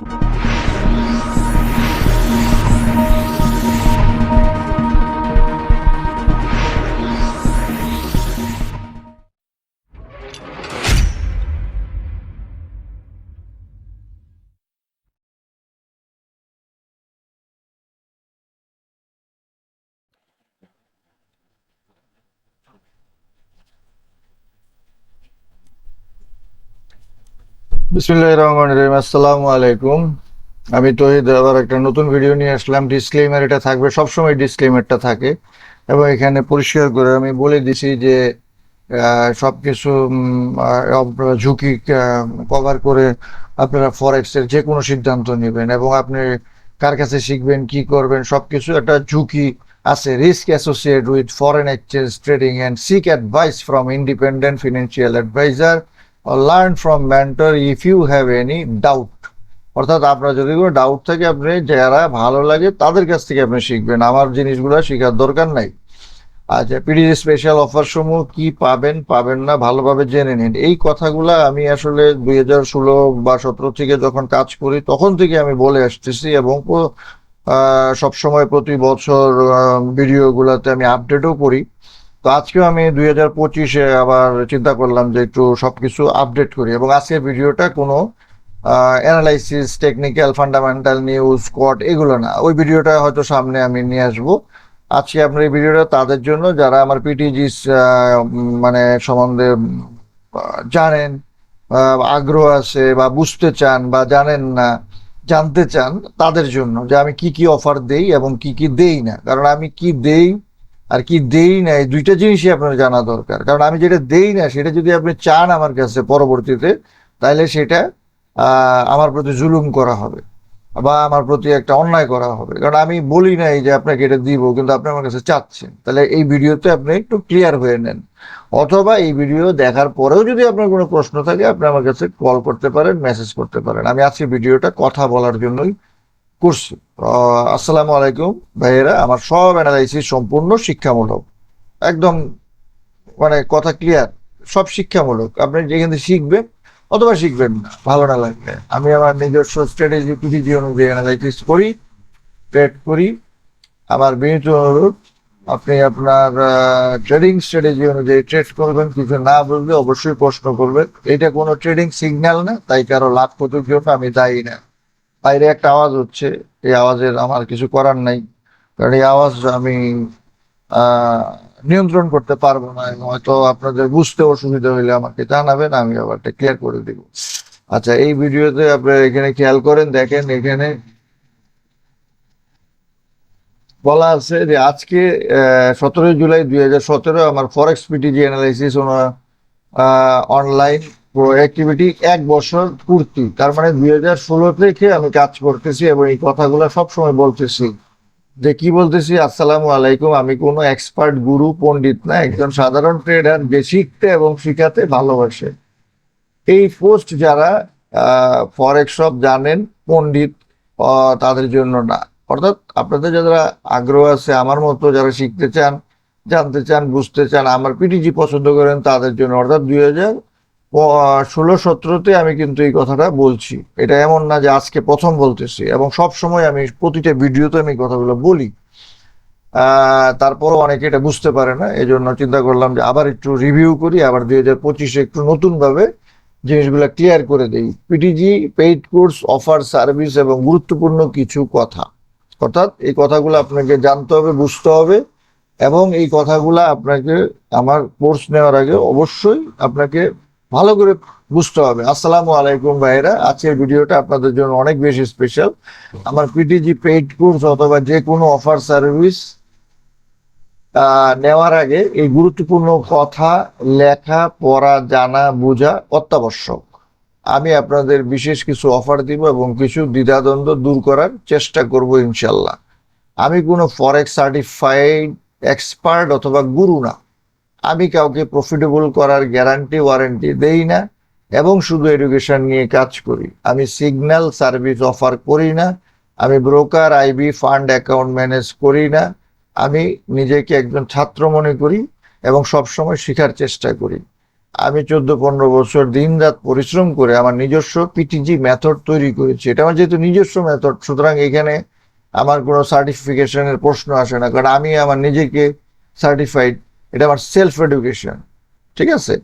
you বিসমুল্লাহ রহমান রহিম আসসালামু আলাইকুম। আমি তহিদ আবার একটা নতুন ভিডিও নিয়ে আসলাম। ডিসক্লেমার এটা থাকবে সবসময় ডিসক্লেমারটা থাকে। এবং এখানে পরিষ্কার করে আমি বলে দিছি যে আহ, আপনারা ঝুঁকি কভার করে আপনারা ফরেক্সের যে কোনো সিদ্ধান্ত নেবেন এবং আপনি কার কাছে শিখবেন কি করবেন সবকিছু একটা ঝুঁকি আছে। Risk associate with foreign exchange trading and seek advice from independent financial advisor or from from if you have any doubt অর্থাৎ আপনার যদি কোনো ডাউট থাকে আপনি যারা ভালো লাগে তাদের কাছ থেকে আপনি শিখবেন। আমার জিনিসগুলো শেখার দরকার নাই। আচ্ছা পিডিজি স্পেশাল অফার সমূহ কি পাবেন পাবেন না, ভালোভাবে জেনে নিন। এই কথাগুলা আমি আসলে দুই হাজার ষোলো বা সতেরো থেকে যখন কাজ করি, তখন থেকে আমি বলে আসতেছি এবং সবসময় প্রতি বছর ভিডিওগুলোতে আমি আপডেটও করি। তো আজকেও আমি দুই হাজার পঁচিশে আবার চিন্তা করলাম যে একটু সবকিছু আপডেট করি এবং আজকের ভিডিওটা কোনো analysis technical fundamental news quad এগুলো না। ওই ভিডিওটা হয়তো সামনে আমি নিয়ে আসব। আজকে আপনার এই ভিডিওটা তাদের জন্য, যারা আমার পিটিজি মানে সম্বন্ধে জানেন আগ্রহ আছে বা বুঝতে চান বা জানেন না, জানতে চান, তাদের জন্য যে আমি কি কি অফার দেই এবং কি কি দেই না। কারণ আমি কি দেই আর কি দেই না এই দুইটা জিনিসই আপনার জানা দরকার। কারণ আমি যেটা দেই না, সেটা যদি আপনি চান আমার কাছে পরবর্তীতে তাহলে সেটা আমার প্রতি জুলুম করা হবে বা আমার প্রতি একটা অন্যায় করা হবে। কারণ আমি বলি নাই যে আপনাকে এটা দিব, কিন্তু আপনি আমার কাছে চাচ্ছেন। তাহলে এই ভিডিওতে আপনি একটু ক্লিয়ার হয়ে নেন। অথবা এই ভিডিও দেখার পরেও যদি আপনার কোনো প্রশ্ন থাকে, আপনি আমার কাছে কল করতে পারেন মেসেজ করতে পারেন। আমি আজকে ভিডিওটা কথা বলার জন্যই করছি আসসালামু আলাইকুম ভাইয়েরা, আমার সব অ্যানালাইসিস সম্পূর্ণ শিক্ষামূলক। একদম মানে কথা ক্লিয়ার সব শিক্ষামূলক। আপনি যেখান শিখবেন অথবা শিখবেন না, ভালো না লাগবে আমি আমার নিজস্ব স্ট্র্যাটেজি পিডিজি অনুযায়ী অ্যানালাইসিস করি ট্রেড করি। আমার বিনীত অনুরোধ, আপনি আপনার ট্রেডিং স্ট্র্যাটেজি অনুযায়ী ট্রেড করবেন, কিছু না বুঝলে অবশ্যই প্রশ্ন করবেন। এটা কোনো ট্রেডিং সিগন্যাল না, তাই কারও লাভ ক্ষতির জন্য আমি দায়ী না। বাইরে একটা আওয়াজ হচ্ছে। এই আওয়াজের আমার কিছু করার নাই। কারণ এই আওয়াজ আমি নিয়ন্ত্রণ করতে পারব না এবং হয়তো আপনাদের বুঝতে অসুবিধা হইলে আমাকে জানাবেন, আমি আবার ক্লিয়ার করে দিব। আচ্ছা এই ভিডিওতে আপনারা এখানে খেয়াল করেন, দেখেন এখানে বলা আছে যে আজকে সতেরোই জুলাই দুই হাজার সতেরো আমার forex PTG analysis online activity এক বছর পূর্তি। তার মানে দুই হাজার ষোলো থেকে আমি কাজ করতেছি এবং এই কথাগুলো সবসময় বলতেছি। যে কি বলতেছি? আসসালামু আলাইকুম, আমি কোনো এক্সপার্ট গুরু পণ্ডিত না, একজন সাধারণ ট্রেডার যে শিখতে এবং শিখাতে ভালোবাসে। এই পোস্ট যারা ফরেক্স সব জানেন, পণ্ডিত তাদের জন্য না। অর্থাৎ আপনাদের যারা আগ্রহ আছে, আমার মতো যারা শিখতে চান, জানতে চান, বুঝতে চান, আমার পিটিজি পছন্দ করেন, তাদের জন্য। অর্থাৎ দুই হাজার ষোলো সতেরোতে আমি কিন্তু এই কথাটা বলছি। এটা এমন না যে আজকে প্রথম বলতেছি, এবং সব সময় আমি প্রতিটা ভিডিওতে আমি কথাগুলো বলি। তারপরও অনেকে এটা বুঝতে পারে না এই জন্য চিন্তা করলাম যে আবার একটু রিভিউ করি, আবার দুই হাজার পঁচিশে একটু নতুনভাবে জিনিসগুলো ক্লিয়ার করে দেই। PTG paid course offer service এবং গুরুত্বপূর্ণ কিছু কথা। অর্থাৎ এই কথাগুলো আপনাকে জানতে হবে, বুঝতে হবে, এবং এই কথাগুলো আপনাকে আমার কোর্স নেওয়ার আগে অবশ্যই আপনাকে ভালো করে বুঝতে হবে। আসসালামু আলাইকুম ভাইরা আজকের ভিডিওটা আপনাদের জন্য অনেক বেশি স্পেশাল আমার পিটিজি পেইড কোর্স অথবা যে কোনো অফার সার্ভিস নেওয়ার আগে এই গুরুত্বপূর্ণ কথা লেখা, পড়া, জানা, বোঝা অত্যাবশ্যক। আমি আপনাদের বিশেষ কিছু অফার দিব এবং কিছু দ্বিধাদ্বন্দ্ব দূর করার চেষ্টা করব ইনশাল্লাহ আমি কোনো ফরেক্স সার্টিফাইড এক্সপার্ট অথবা গুরু না। আমি কাউকে প্রফিটেবল করার গ্যারান্টি ওয়ারেন্টি দেই না এবং শুধু এডুকেশন নিয়ে কাজ করি। আমি সিগন্যাল সার্ভিস অফার করি না, আমি broker IB fund account manage করি না, আমি নিজেকে একজন ছাত্র মনে করি এবং সবসময় শেখার চেষ্টা করি। আমি চোদ্দ পনেরো বছর দিন রাত পরিশ্রম করে আমার নিজস্ব পিটিজি মেথড তৈরি করেছি। এটা আমার যেহেতু নিজস্ব মেথড সুতরাং এখানে আমার কোনো সার্টিফিকেশনের প্রশ্ন আসে না, কারণ আমি আমার নিজেকে সার্টিফাইড এটা আমার সেলফ এডুকেশন ঠিক আছে?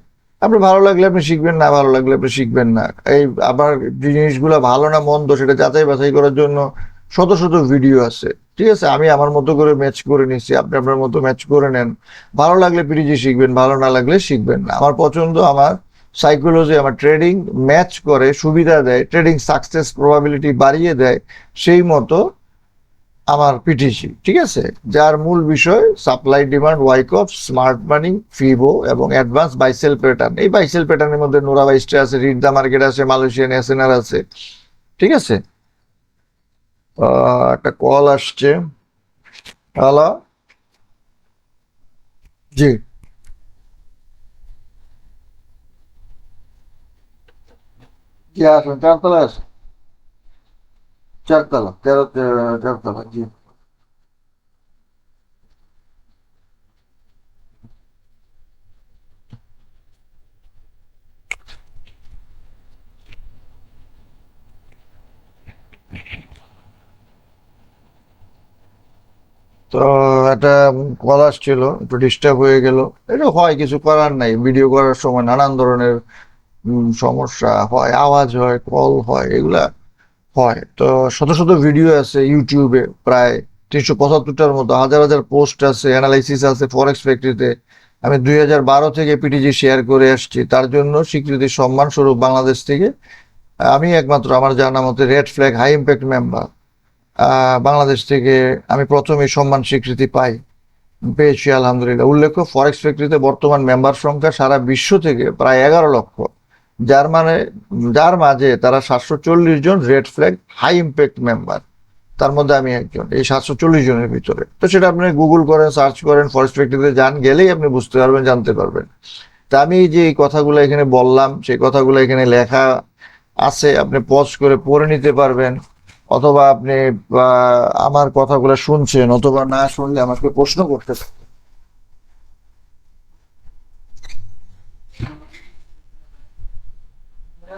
আপনার ভালো লাগলে আপনি শিখবেন, না ভালো লাগলে আপনি শিখবেন না। এই আবার জিনিসগুলো ভালো না মন্দ সেটা যাচাই বাছাই করার জন্য শত শত ভিডিও আছে, ঠিক আছে? আমি আমার মতো করে ম্যাচ করে নিচ্ছি আপনি আপনার মতো ম্যাচ করে নেন। ভালো লাগলে পিরিজি শিখবেন, ভালো না লাগলে শিখবেন না। আমার পছন্দ, আমার সাইকোলজি আমার ট্রেডিং ম্যাচ করে, সুবিধা দেয় ট্রেডিং সাকসেস প্রবাবিলিটি বাড়িয়ে দেয়, সেই মতো আমার পিটিসি ঠিক আছে? যার মূল বিষয় supply demand Wyckoff smart money Fibo এবং অ্যাডভান্স বাইসেল প্যাটার্ন এই বাইসেল প্যাটার্নের মধ্যে নোরা বাইস্টে আছে রিড দা মার্কেট আছে মালয়েশিয়ান এসএনআর আছে, ঠিক আছে? একটা কল আসছে। হ্যালো জি। জি, আসুন চারতলা আছে চারতলা তেরো চারতলা জি তো একটা কল আসছিল একটু ডিস্টার্ব হয়ে গেল। এটা হয়, কিছু করার নাই। ভিডিও করার সময় নানান ধরনের সমস্যা হয়, আওয়াজ হয় কল হয়, এগুলা হয়। তো শত শত ভিডিও আছে ইউটিউবে প্রায় তিনশো পঁচাত্তরটার মতো, হাজার হাজার পোস্ট আছে অ্যানালাইসিস আছে ফরেক্স ফ্যাক্টরিতে আমি দুই হাজার বারো থেকে পিটিজি শেয়ার করে আসছি। তার জন্য স্বীকৃতি সম্মান স্বরূপ বাংলাদেশ থেকে, আমি একমাত্র, আমার জানা মতে red flag high impact member Bangladesh থেকে আমি প্রথম সম্মান স্বীকৃতি পাই। পেয়েছি, আলহামদুলিল্লাহ। উল্লেখ্য ফরেক্স ফ্যাক্টরিতে বর্তমান মেম্বার সংখ্যা সারা বিশ্ব থেকে প্রায় এগারো লক্ষ। যার মানে যার মাঝে তারা সাতশো চল্লিশ জন red flag, high impact member. তার মধ্যে আমি একজন, এই সাতশো চল্লিশ জনের ভিতরে। তো সেটা আপনি গুগল করেন, সার্চ করেন, ফরেস্ট ফ্যাক্টরিতে যান গেলেই আপনি বুঝতে পারবেন, জানতে পারবেন। তা আমি যে এই কথাগুলো এখানে বললাম, সেই কথাগুলো এখানে লেখা আছে, আপনি পজ করে পড়ে নিতে পারবেন। অথবা আপনি আমার কথাগুলো শুনছেন, অথবা না শুনলে আমাকে প্রশ্ন করতে পারেন।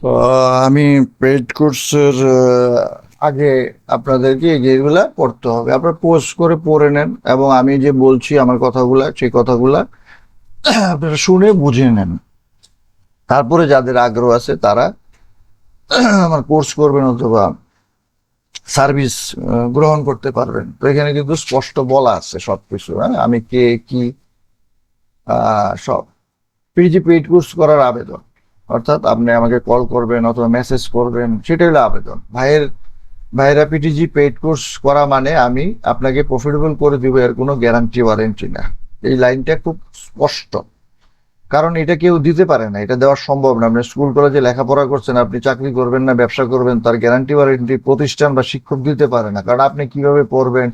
তো আমি পেড কোর্সের আগে আপনাদেরকে এই যেগুলা পড়তে হবে। আপনারা পোস্ট করে পড়ে নেন এবং আমি যে বলছি আমার কথাগুলা, সেই কথাগুলা আপনারা শুনে বুঝে নেন। তারপরে যাদের আগ্রহ আছে তারা আমার কোর্স করবেন অথবা সার্ভিস গ্রহণ করতে পারবেন। তো এখানে কিন্তু স্পষ্ট বলা আছে সবকিছু হ্যাঁ? আমি কে, কি সব। পিজি পেইড কোর্স করার আবেদন অর্থাৎ আপনি আমাকে কল করবেন অথবা মেসেজ করবেন, সেটাই হলো আবেদন। ভাইয়ের, ভাইয়েরা পিটিজি পেইড কোর্স করা মানে আমি আপনাকে প্রফিটেবল করে দিব, এর কোনো গ্যারান্টি ওয়ারেন্টি না। এই লাইনটা খুব স্পষ্ট। কারণ এটা কেউ দিতে পারে না, এটা দেওয়া সম্ভব না। আপনি স্কুল কলেজে লেখাপড়া করছেন, আপনি চাকরি করবেন না, ব্যবসা করবেন, তার গ্যারান্টি ওয়ারেন্টি প্রতিষ্ঠান বা শিক্ষক দিতে পারে না। কারণ আপনি কীভাবে পড়বেন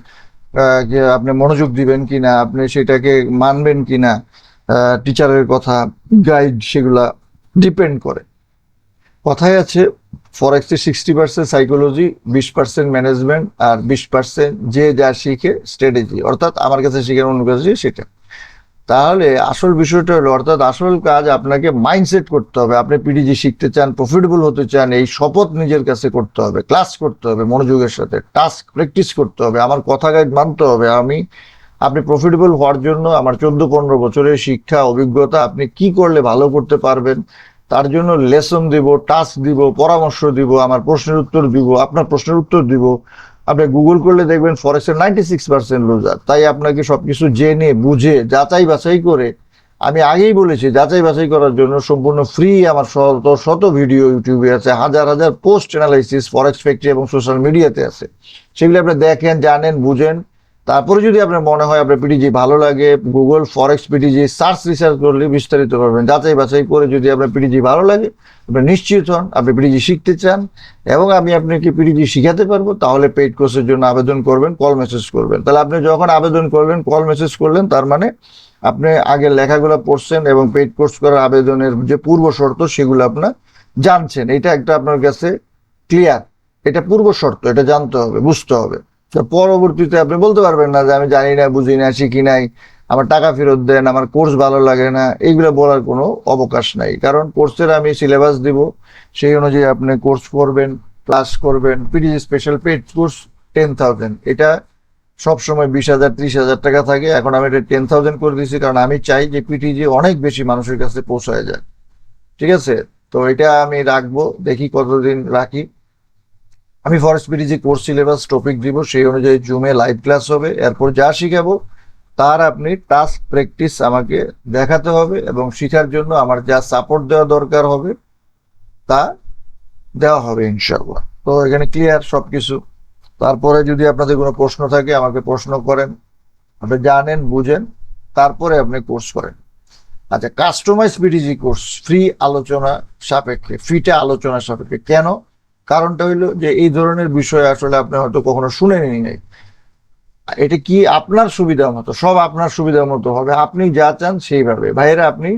আপনি মনোযোগ দিবেন কিনা, আপনি সেটাকে মানবেন কিনা টিচারের কথা গাইড সেগুলা ডিপেন্ড করে। কথায় আছে ফরেক্সে সিক্সটি পার্সেন্ট সাইকোলজি বিশ পার্সেন্ট ম্যানেজমেন্ট আর বিশ পার্সেন্ট যে যা শিখে স্ট্র্যাটেজি অর্থাৎ আমার কাছে শিখে অন্য কাছে সেটা। তাহলে আসল বিষয়টা হলো, অর্থাৎ আসল কাজ আপনাকে মাইন্ডসেট করতে হবে। আপনি পিডিজি শিখতে চান প্রফিটেবল হতে চান, এই শপথ নিজের কাছে করতে হবে ক্লাস করতে হবে, মনোযোগের সাথে টাস্ক প্র্যাকটিস করতে হবে, আমার কথা গাইড মানতে হবে, আমি আপনি প্রফিটেবল হওয়ার জন্য আমার চোদ্দ পনেরো বছরের শিক্ষা, অভিজ্ঞতা, আপনি কি করলে ভালো করতে পারবেন, তার জন্য লেসন দিব টাস্ক দিব, পরামর্শ দিব, আমার প্রশ্নের উত্তর দিব, আপনার প্রশ্নের উত্তর দিব। আপনি গুগল করলে দেখবেন ফরেস্টের নাইনটি সিক্স পার্সেন্ট লুজার তাই আপনাকে সবকিছু জেনে, বুঝে, যাচাই বাছাই করে আমি আগেই বলেছি, যাচাই বাছাই করার জন্য সম্পূর্ণ ফ্রি আমার শত শত ভিডিও ইউটিউবে আছে, হাজার হাজার পোস্ট অ্যানালাইসিস ফরেক্স ফ্যাক্টরি এবং সোশ্যাল মিডিয়াতে আছে। সেগুলি আপনি দেখেন, জানেন, বুঝেন। তারপরে যদি আপনার মনে হয় আপনার পিটিজি ভালো লাগে Google forex PTG search research করলে বিস্তারিত পাবেন যাচাই বাছাই করে যদি আপনার পিটিজি ভালো লাগে, আপনি নিশ্চিত হন আপনি পিটিজি শিখতে চান এবং আমি আপনাকে পিটিজি শিখাতে পারব, তাহলে পেইড কোর্সের জন্য আবেদন করবেন কল মেসেজ করবেন। তাহলে আপনি যখন আবেদন করবেন কল মেসেজ করলেন, তার মানে আপনি আগের লেখাগুলো পড়ছেন এবং পেইড কোর্স করার আবেদনের যে পূর্ব শর্ত সেগুলো আপনার জানছেন। এটা একটা আপনার কাছে ক্লিয়ার এটা পূর্ব শর্ত, এটা জানতে হবে, বুঝতে হবে। পরবর্তীতে আপনি বলতে পারবেন না যে আমি জানি না, বুঝি না, শিখি নাই, আমার টাকা ফেরত দেন, আমার কোর্স ভালো লাগে না, এইগুলো বলার কোনো অবকাশ নাই। কারণ কোর্সের আমি সিলেবাস দিব, সেই অনুযায়ী আপনি কোর্স করবেন, ক্লাস করবেন PDG special paid course ten thousand এটা সবসময় বিশ হাজার, ত্রিশ হাজার টাকা থাকে, এখন আমি এটা টেন থাউজেন্ড করে দিয়েছি, কারণ আমি চাই যে পিটিজি অনেক বেশি মানুষের কাছে পৌঁছায় যায় ঠিক আছে? তো এটা আমি রাখব, দেখি কতদিন রাখি। আমি forex PTG course syllabus topic দিব, সেই অনুযায়ী জুমে লাইভ ক্লাস হবে। এরপর যা শিখাবো, তার আপনি টাস্ক প্র্যাকটিস আমাকে দেখাতে হবে এবং শেখার জন্য আমার যা সাপোর্ট দেওয়া দরকার হবে, তা দেওয়া হবে ইনশাল্লাহ তো এখানে ক্লিয়ার সব কিছু তারপরে যদি আপনাদের কোনো প্রশ্ন থাকে, আমাকে প্রশ্ন করেন। আপনি জানেন, বুঝেন, তারপরে আপনি কোর্স করেন। আচ্ছা কাস্টমাইজ পিটিজি কোর্স ফ্রি আলোচনা সাপেক্ষে ফ্রিতে আলোচনা সাপেক্ষে। কেন? কারণটা হইল যে এই ধরনের বিষয় আসলে আপনি হয়তো কখনো শুনেনি নাই। এটা কি আপনার সুবিধা মতো? সব আপনার সুবিধা মতো হবে। আপনি যা চান সেইভাবে। ভাইয়েরা, আপনি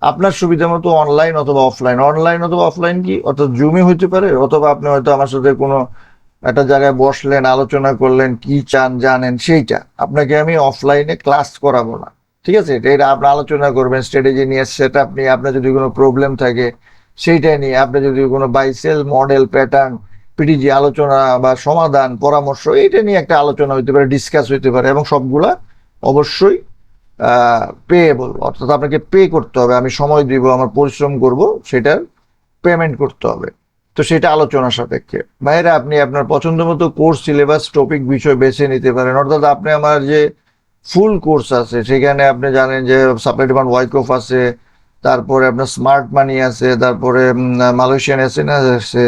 আপনার সুবিধা মতো অনলাইন অথবা অফলাইন অনলাইন অথবা অফলাইন কি? অর্থাৎ জুমে হইতে পারে, অথবা আপনি হয়তো আমার সাথে কোনো একটা জায়গায় বসলেন, আলোচনা করলেন, কি চান জানেন সেইটা। আপনাকে আমি অফলাইনে ক্লাস করাবো না। ঠিক আছে? এটা আপনি আলোচনা করবেন স্ট্র্যাটেজি নিয়ে সেট আপ নিয়ে। আপনার যদি কোনো প্রবলেম থাকে সেইটা নিয়ে আপনি যদি কোনো বাইসেল মডেল প্যাটার্ন পিটিজি আলোচনা বা সমাধান, পরামর্শ, এইটা নিয়ে একটা আলোচনা হইতে পারে ডিসকাস হইতে পারে এবং সবগুলা অবশ্যই পেয়েবল অর্থাৎ আপনাকে পে করতে হবে। আমি সময় দিব, আমার পরিশ্রম করব, সেটার পেমেন্ট করতে হবে। তো সেটা আলোচনা সাপেক্ষে। বাইরে আপনি আপনার পছন্দ মতো কোর্স সিলেবাস টপিক বিষয় বেছে নিতে পারেন। অর্থাৎ আপনি আমার যে ফুল কোর্স আছে, সেখানে আপনি জানেন যে সাপ্লাই ডিমান্ড ওয়াইকফ আছে তারপরে আপনার স্মার্ট মানি আছে, তারপরে মালয়েশিয়ান এসেন আছে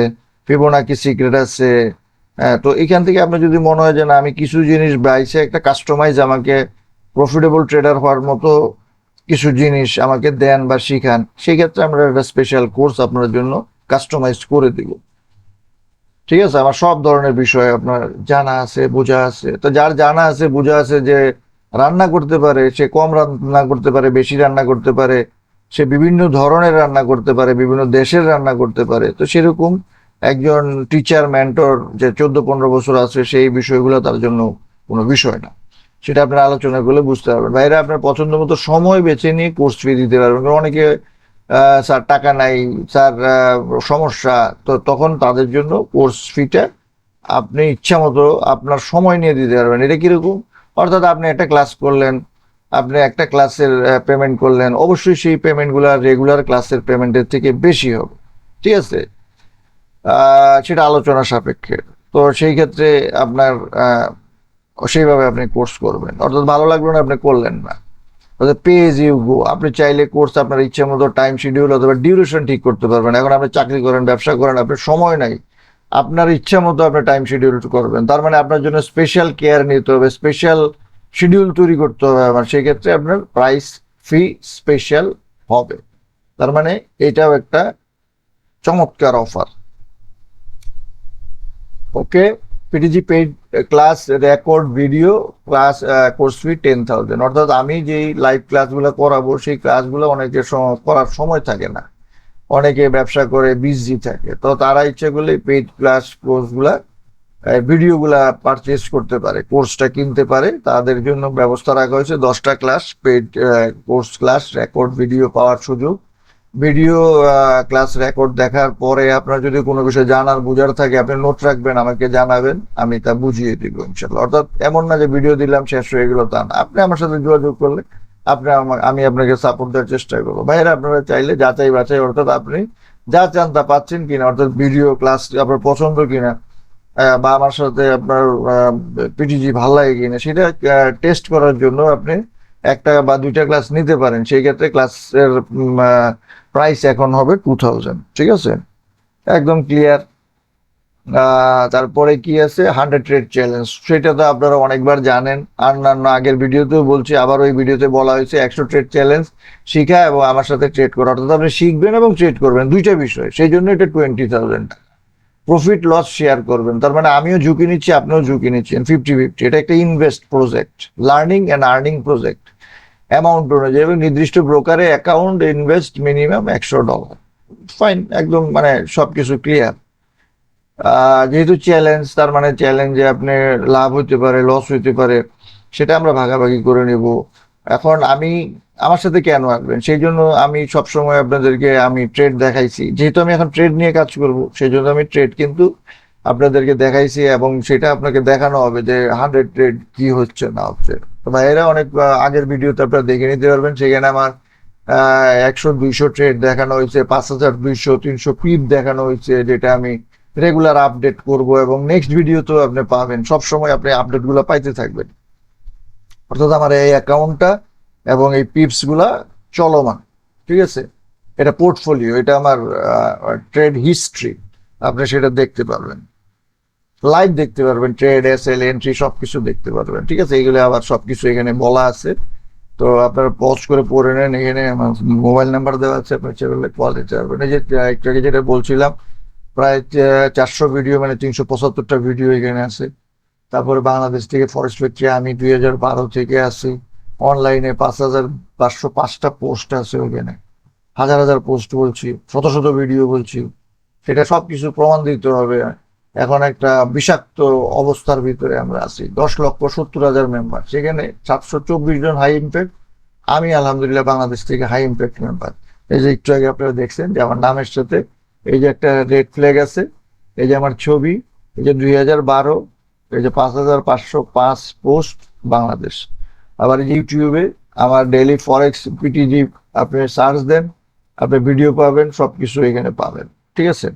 ফিবোনাকি সিক্রেট আছে হ্যাঁ তো এখান থেকে আপনি যদি মনে হয় যে না, আমি কিছু জিনিস বাইছে একটা কাস্টমাইজ আমাকে প্রফিটেবল ট্রেডার হওয়ার মতো কিছু জিনিস আমাকে দেন বা শিখান সেই ক্ষেত্রে আমরা একটা স্পেশাল কোর্স আপনার জন্য কাস্টমাইজ করে দিব। ঠিক আছে? আমার সব ধরনের বিষয় আপনার জানা আছে, বোঝা আছে। তো যার জানা আছে, বোঝা আছে যে রান্না করতে পারে, সে কম রান্না করতে পারে, বেশি রান্না করতে পারে সে বিভিন্ন ধরনের রান্না করতে পারে, বিভিন্ন দেশের রান্না করতে পারে। তো সেরকম একজন টিচার মেন্টর যে চোদ্দ, পনেরো বছর আছে, সেই বিষয়গুলো তার জন্য কোনো বিষয় না। সেটা আপনার আলোচনা করলে বুঝতে পারবেন। বাইরে আপনার পছন্দ মতো সময় বেছে নিয়ে কোর্স ফি দিতে পারবেন। অনেকে স্যার টাকা নাই, স্যার সমস্যা, তো তখন তাদের জন্য কোর্স ফিটা আপনি ইচ্ছা মতো আপনার সময় নিয়ে দিতে পারবেন। এটা কীরকম? অর্থাৎ আপনি একটা ক্লাস করলেন আপনি একটা ক্লাসের পেমেন্ট করলেন, অবশ্যই সেই পেমেন্টগুলো রেগুলার ক্লাসের পেমেন্টের থেকে বেশি হবে। ঠিক আছে? সেটা আলোচনা সাপেক্ষে। তো সেই ক্ষেত্রে আপনার সেইভাবে আপনি কোর্স করবেন। অর্থাৎ ভালো লাগল না আপনি করলেন না। অর্থাৎ পে ইউ গো আপনি চাইলে কোর্স আপনার ইচ্ছে মতো টাইম শিডিউল অথবা ডিউরেশন ঠিক করতে পারবেন। এখন আপনি চাকরি করেন, ব্যবসা করেন, আপনার সময় নাই। আপনার ইচ্ছা মতো আপনি টাইম শিডিউল করবেন। তার মানে আপনার জন্য স্পেশাল কেয়ার নিতে হবে স্পেশাল শিডিউল তৈরি করতে হবে আমার সেই ক্ষেত্রে আপনার প্রাইস ফি স্পেশাল হবে। তার মানে এটাও একটা চমৎকার offer okay PTG paid class record video class course fee ten thousand অর্থাৎ আমি যেই লাইভ ক্লাসগুলো করাবো, সেই ক্লাসগুলো অনেকের সম- করার সময় থাকে না। অনেকে ব্যবসা করে বিজি থাকে। তো তারা ইচ্ছে করলে পেইড ক্লাস কোর্সগুলা ভিডিওগুলা পারচেস করতে পারে কোর্সটা কিনতে পারে। তাদের জন্য ব্যবস্থা রাখা হয়েছে দশটা class paid course class record video পাওয়ার সুযোগ। ভিডিও ক্লাস রেকর্ড দেখার পরে আপনার যদি কোনো বিষয়ে জানার, বোঝার থাকে, আপনি নোট রাখবেন, আমাকে জানাবেন, আমি তা বুঝিয়ে দিব ইনশাল্লাহ। অর্থাৎ এমন না যে ভিডিও দিলাম, শেষ হয়ে গেল, তা না। আপনি আমার সাথে যোগাযোগ করলে আপনি আমি আপনাকে সাপোর্ট দেওয়ার চেষ্টা করব। ভাইয়েরা, আপনারা চাইলে যাচাই বাছাই অর্থাৎ আপনি যা চান তা পাচ্ছেন কিনা, অর্থাৎ ভিডিও ক্লাস আপনার পছন্দ কিনা বা আমার সাথে আপনার পিটিজি ভালো লাগে কিনা, সেটা টেস্ট করার জন্য আপনি একটা বা দুইটা ক্লাস নিতে পারেন। সেই ক্ষেত্রে ক্লাসের প্রাইস এখন হবে টু থাউজেন্ড ঠিক আছে? একদম ক্লিয়ার তারপরে কি আছে? হান্ড্রেড ট্রেড চ্যালেঞ্জ সেটা তো আপনারা অনেকবার জানেন। আর অন্যান্য আগের ভিডিওতেও বলছি, আবার ওই ভিডিওতে বলা হয়েছে একশো ট্রেড চ্যালেঞ্জ শিখা এবং আমার সাথে ট্রেড করা। অর্থাৎ আপনি শিখবেন এবং ট্রেড করবেন, দুইটা বিষয়। সেই জন্য এটা twenty thousand profit loss share করবেন। তার মানে আমিও ঝুঁকি নিচ্ছি, আপনিও ঝুঁকি নিচ্ছেন। ফিফটি ফিফটি এটা একটা invest project learning and earning project amount অনুযায়ী এবং নির্দিষ্ট ব্রোকারে অ্যাকাউন্ট ইনভেস্ট মিনিমাম একশো ডলার ফাইন একদম মানে সব কিছু ক্লিয়ার যেহেতু চ্যালেঞ্জ তার মানে চ্যালেঞ্জে আপনি লাভ হতে পারে লস হতে পারে, সেটা আমরা ভাগাভাগি করে নেব। এখন আমি আমার সাথে কেন আসবেন? সেই জন্য আমি সবসময় আপনাদেরকে আমি ট্রেড দেখাইছি। যেহেতু আমি এখন ট্রেড নিয়ে কাজ করব সেই জন্য আমি ট্রেড কিন্তু আপনাদেরকে দেখাইছি এবং সেটা আপনাকে দেখানো হবে যে হান্ড্রেড ট্রেড কি হচ্ছে না হচ্ছে। তো ভাইয়েরা অনেক আগের ভিডিওতে আপনারা দেখে নিতে পারবেন, সেখানে আমার একশো দুইশো ট্রেড দেখানো হয়েছে, পাঁচ হাজার দুইশো, তিনশো পিপ দেখানো হয়েছে, যেটা আমি রেগুলার আপডেট করব এবং নেক্সট ভিডিওতেও আপনি পাবেন। সব সময় আপনি আপডেটগুলো পাইতে থাকবেন। অর্থাৎ আমার এই অ্যাকাউন্টটা এবং এই পিপসগুলা চলমান, ঠিক আছে? এটা পোর্টফোলিও, এটা আমার ট্রেড হিস্ট্রি, আপনি সেটা দেখতে পারবেন। লাইভ দেখতে পারবেন, ট্রেড এস এল এন্ট্রি, সবকিছু দেখতে পারবেন, ঠিক আছে? এগুলো আবার সবকিছু এখানে বলা আছে। তো আপনারা পজ করে পড়ে নেন, এখানে আমার মোবাইল নাম্বার দেওয়া আছে, আপনার চ্যানেলে কল দিতে পারবেন। এই যে একটু আগে যেটা বলছিলাম, প্রায় চারশো ভিডিও মানে তিনশো পঁচাত্তরটা ভিডিও এখানে আছে। তারপরে বাংলাদেশ থেকে ফরেস্ট ফ্যাক্টরি, আমি দুই হাজার বারো থেকে আসি অনলাইনে পাঁচ হাজার পাঁচশো পাঁচটা পোস্ট আছে ওখানে। হাজার হাজার পোস্ট বলছি, শত শত ভিডিও বলছি। সেটা সব কিছু প্রমাণ দিতে হবে। এখন একটা বিষাক্ত অবস্থার ভিতরে আমরা আছি। দশ লক্ষ সত্তর হাজার মেম্বার সেখানে সাতশো চব্বিশ জন হাই ইম্প্যাক্ট আমি আলহামদুলিল্লাহ বাংলাদেশ থেকে হাই ইম্প্যাক্ট মেম্বার এই যে একটু আগে আপনারা দেখছেন যে আমার নামের সাথে এই যে একটা রেড ফ্ল্যাগ আছে। এই যে আমার ছবি, এই যে দুই হাজার বারো, এই যে পাঁচ হাজার পাঁচশো পাঁচ পোস্ট বাংলাদেশ। আবার ইউটিউবে আমার ডেইলি ফরেক্স পিটিজি আপনি সার্চ দেন, আপনি ভিডিও পাবেন সব কিছু এখানে পাবেন। ঠিক আছে?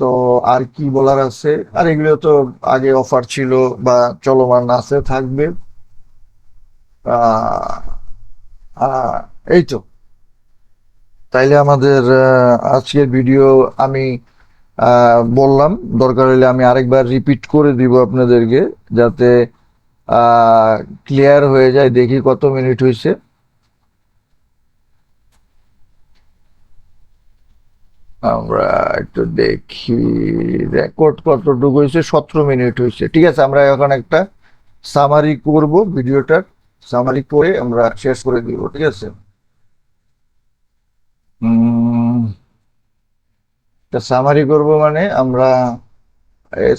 তো আর কি বলার আছে? আর এগুলো তো আগে অফার ছিল বা চলমান আছে, থাকবে। এই তো। তাইলে আমাদের আজকের ভিডিও আমি বললাম। দরকার হলে আমি আরেকবার রিপিট করে দিব আপনাদেরকে, যাতে ক্লিয়ার হয়ে যায়, দেখি কত মিনিট হয়েছে আমরা একটু দেখি রেকর্ড কতটুকু হয়েছে সতেরো মিনিট হয়েছে ঠিক আছে, আমরা এখন একটা সামারি করব ভিডিওটার। সামারি করে আমরা শেষ করে দিব, ঠিক আছে? সামারি করব মানে আমরা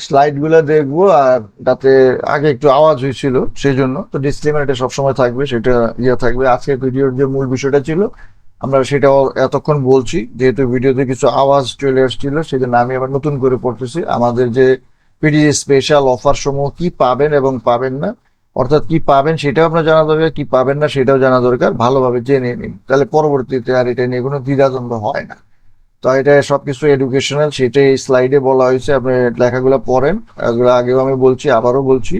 স্লাইডগুলা দেখব, আর তাতে আগে একটু আওয়াজ হয়েছিল সেই জন্য তো ডিসক্লেমার এটা সবসময় থাকবে, সেটা ইয়ে থাকবে। আজকের ভিডিওর যে মূল বিষয়টা ছিল, আমরা সেটা এতক্ষণ বলছি। যেহেতু ভিডিওতে কিছু আওয়াজ চলে আসছিল সেই জন্য আমি আবার নতুন করে পড়তেছি। আমাদের যে পিডি স্পেশাল অফার সমূহ কি পাবেন এবং পাবেন না, অর্থাৎ কি পাবেন সেটাও আপনার জানা দরকার, কি পাবেন না সেটাও জানা দরকার। ভালোভাবে জেনে নিন। তাহলে পরবর্তীতে আর এটা নিয়ে কোনো দ্বিধাদ্বন্দ্ব হয় না। তো এটা সবকিছু এডুকেশনাল সেটাই স্লাইডে বলা হয়েছে, আপনি লেখাগুলো পড়েন। এগুলো আগেও আমি বলছি, আবারও বলছি।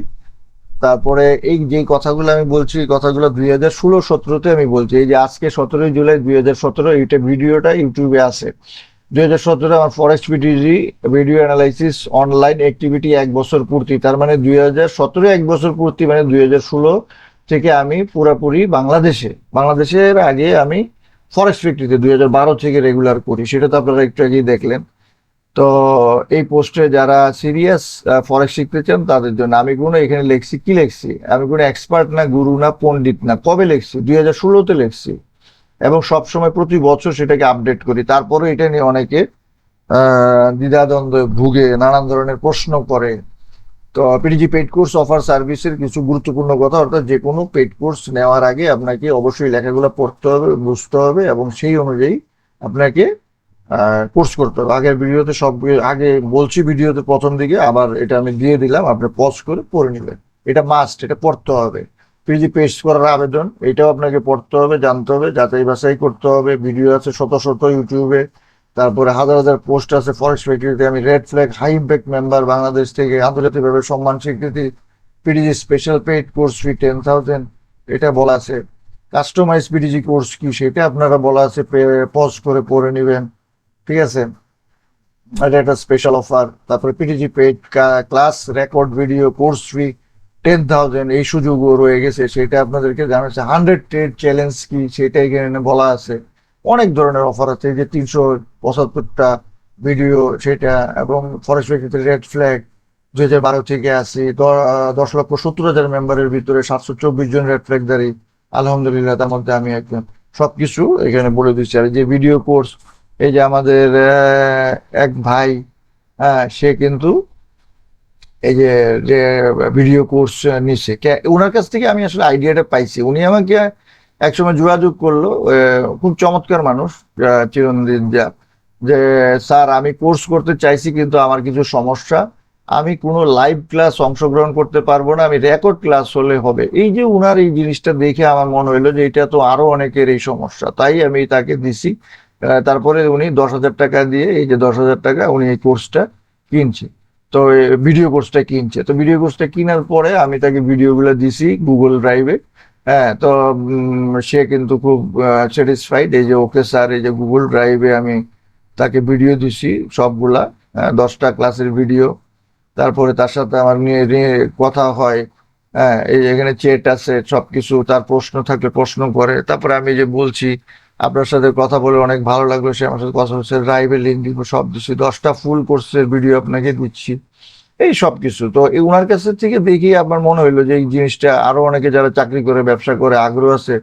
তারপরে এই যে কথাগুলো আমি বলছি, এই কথাগুলো দুই হাজার ষোলো সতেরোতে আমি বলছি। এই যে আজকে সতেরোই জুলাই দুই হাজার সতেরো, এইটা ভিডিওটা ইউটিউবে আছে। দুই হাজার সতেরো আমার forex PTG video analysis online activity এক বছর পূর্তি। তার মানে দুই হাজার সতেরো এক বছর পূর্তি মানে দুই হাজার ষোলো থেকে আমি পুরাপুরি বাংলাদেশে। বাংলাদেশের আগে আমি ফরেস্ট ফ্যাক্টরিতে দুই হাজার বারো থেকে রেগুলার করি, সেটা তো আপনারা একটু আগেই দেখলেন। তো এই পোস্টে যারা সিরিয়াস ফরেস্ট শিখতে চান, তাদের জন্য আমি কোনো এখানে লিখছি, কি লিখছি? আমি কোনো এক্সপার্ট না গুরু না, পণ্ডিত না, কবে লিখছি? দুই হাজার ষোলোতে লিখছি। এবং সবসময় প্রতি বছর সেটাকে আপডেট করি। তারপরে এটা নিয়ে অনেকে দ্বিধাদ্বন্দ্বে ভুগে, নানান ধরনের প্রশ্ন করে। তো পিডিজি পেড কোর্স অফার সার্ভিসের কিছু গুরুত্বপূর্ণ কথা, অর্থাৎ যে কোনো পেড কোর্স নেওয়ার আগে আপনাকে অবশ্যই লেখাগুলো পড়তে হবে, বুঝতে হবে এবং সেই অনুযায়ী আপনাকে কোর্স করতে হবে। আগের ভিডিওতে সব, আগে বলছি ভিডিওতে প্রথম দিকে, আবার এটা আমি দিয়ে দিলাম, আপনি পজ করে পড়ে নেবেন। এটা মাস্ট এটা পড়তে হবে। পিজি পেস্ট করার আবেদন, এটাও আপনাকে পড়তে হবে, জানতে হবে যাচাই বাছাই করতে হবে। ভিডিও আছে শত শত ইউটিউবে তারপরে হাজার হাজার পোস্ট আছে ফরেস্ট ফ্যাক্টরিতে আমি red flag high impact member Bangladesh থেকে আন্তর্জাতিকভাবে সম্মান স্বীকৃতি PDG special paid course fee ten thousand এটা বলা আছে। কাস্টমাইজ পিডিজি কোর্স কি সেটা আপনারা বলা আছে পজ করে পড়ে নেবেন। ঠিক আছে? এটা একটা স্পেশাল অফার তারপরে PTG paid class record video course fee ten thousand এই সুযোগও রয়ে গেছে। সেটা আপনাদেরকে জানাচ্ছে। হান্ড্রেড ট্রেড চ্যালেঞ্জ কি সেটা এখানে বলা আছে। অনেক ধরনের অফার আছে যে তিনশো পঁচাত্তরটা ভিডিও সেটা এবং ফরেস্ট রেড ফ্ল্যাগ দুই হাজার বারো থেকে আসি, দশ লক্ষ সত্তর হাজার মেম্বারের ভিতরে সাতশো চব্বিশ জন রেড ফ্ল্যাগধারী আলহামদুলিল্লাহ, তার মধ্যে আমি একজন। সবকিছু এখানে বলে দিচ্ছি। আর যে ভিডিও কোর্স এই যে আমাদের এক ভাই হ্যাঁ সে কিন্তু এই যে যে ভিডিও কোর্স নিচ্ছে ওনার কাছ থেকে আমি আসলে আইডিয়াটা পাইছি। উনি আমাকে একসময় যোগাযোগ করল খুব চমৎকার মানুষ চিরঞ্জিত যা, যে, স্যার, আমি কোর্স করতে চাইছি, কিন্তু আমার কিছু সমস্যা। আমি কোনো লাইভ ক্লাস অংশগ্রহণ করতে পারব না, আমি রেকর্ড ক্লাস হলে হবে। এই যে উনার এই জিনিসটা দেখে আমার মনে হইল যে, এটা তো আরও অনেকের এই সমস্যা। তাই আমি তাকে দিছি। তারপরে উনি দশ হাজার টাকা দিয়ে, এই যে দশ হাজার টাকা, উনি এই কোর্সটা কিনছে। তো ভিডিও কোর্সটা কিনছে। তো, ভিডিও কোর্সটা কেনার পরে আমি তাকে ভিডিওগুলো দিছি গুগল ড্রাইভে। হ্যাঁ তো সে কিন্তু খুব স্যাটিসফাইড এই যে ওকে স্যার এই যে গুগল ড্রাইভে আমি তাকে ভিডিও দিছি সবগুলা হ্যাঁ, দশটা ক্লাসের ভিডিও তারপরে তার সাথে আমার নিয়ে নিয়ে কথা হয় হ্যাঁ এই এখানে চেট আছে সব কিছু তার প্রশ্ন থাকলে প্রশ্ন করে। তারপরে আমি যে বলছি আপনার সাথে কথা বলে অনেক ভালো লাগল সে আমার সাথে কথা হচ্ছে ড্রাইভের লিঙ্ক দিব সব দিচ্ছি দশটা ফুল কোর্সের ভিডিও আপনাকে দিচ্ছি। এই সব কিছু। তো ওনার কাছে থেকে দেখি আমার মনে হইল যে এই জিনিসটা আরও অনেকে যারা চাকরি করে, ব্যবসা করে, আগ্রহ আছে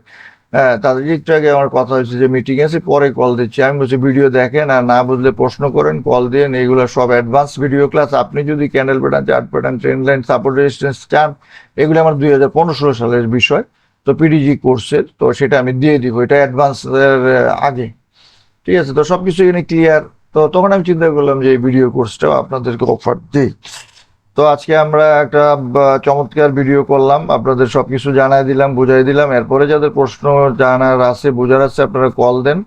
হ্যাঁ তাদের একটু আগে আমার কথা হয়েছে যে মিটিং আছে, পরে কল দিচ্ছি। আমি বলছি, ভিডিও দেখেন আর না বুঝলে প্রশ্ন করেন কল দেন এইগুলো সব অ্যাডভান্স ভিডিও ক্লাস আপনি যদি candle pattern chart pattern trend line support resistance চান, এগুলো আমার দুই হাজার পনেরো সালের বিষয়। তো পিডিজি কোর্সের তো সেটা আমি দিয়ে দিব। এটা অ্যাডভান্স আগে। ঠিক আছে? তো সবকিছু এখানে ক্লিয়ার তো তখন আমি চিন্তা করলাম যে এই ভিডিও কোর্সটাও আপনাদেরকে অফার দিই। তো আজকে আমরা একটা চমৎকার ভিডিও করলাম। আপনাদের সবকিছু জানাই দিলাম, বুঝাই দিলাম। এরপরে যাদের প্রশ্ন জানার আছে, বোঝার আছে, আপনারা কল দেন।